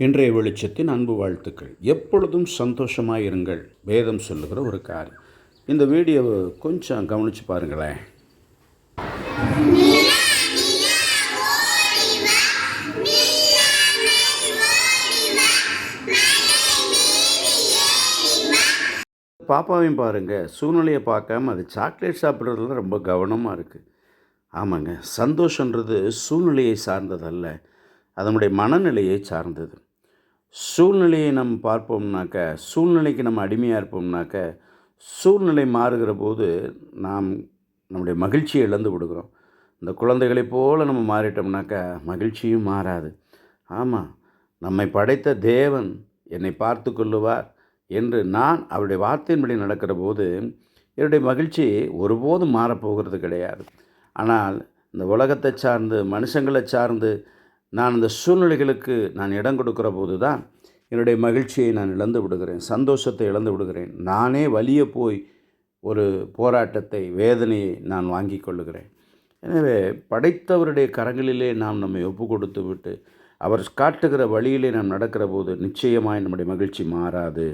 இன்றைய வெளிச்சத்தின் அன்பு வாழ்த்துக்கள். எப்பொழுதும் சந்தோஷமாக இருங்கள். வேதம் சொல்லுகிற ஒரு காரியம். இந்த வீடியோவை கொஞ்சம் கவனித்து பாருங்களேன். பாப்பாவையும் பாருங்கள் சூழ்நிலையை பார்க்காம அது சாக்லேட் சாப்பிட்றதுல ரொம்ப கவனமாக இருக்குது ஆமாங்க. சந்தோஷன்றது சூழ்நிலையை சார்ந்ததல்ல. அதனுடைய மனநிலையை சார்ந்தது. சூழ்நிலையை நம்ம பார்ப்போம்னாக்க சூழ்நிலைக்கு நம்ம அடிமையாக இருப்போம்னாக்க சூழ்நிலை மாறுகிற போது நாம் நம்முடைய மகிழ்ச்சியை இழந்து விடுகிறோம். இந்த குழந்தைகளைப் போல் நம்ம மாறிட்டோம்னாக்க மகிழ்ச்சியும் மாறாது. ஆமாம் நம்மை படைத்த தேவன் என்னை பார்த்து கொள்ளுவார் என்று நான் அவருடைய வார்த்தையின்படி நடக்கிற போது என்னுடைய மகிழ்ச்சி ஒருபோதும் மாறப்போகிறது கிடையாது. ஆனால் இந்த உலகத்தை சார்ந்து மனுஷங்களை சார்ந்து நான் அந்த சூழ்நிலைகளுக்கு நான் இடம் கொடுக்கிற போது தான் என்னுடைய மகிழ்ச்சியை நான் இழந்து விடுகிறேன் சந்தோஷத்தை இழந்து விடுகிறேன். நானே வலிய போய் ஒரு போராட்டத்தை வேதனையை நான் வாங்கி கொள்ளுகிறேன். எனவே படைத்தவருடைய கரங்களிலே நாம் நம்மை ஒப்பு கொடுத்து விட்டு அவர் காட்டுகிற வழியிலே நாம் நடக்கிற போது நிச்சயமாய் நம்முடைய மகிழ்ச்சி மாறாது.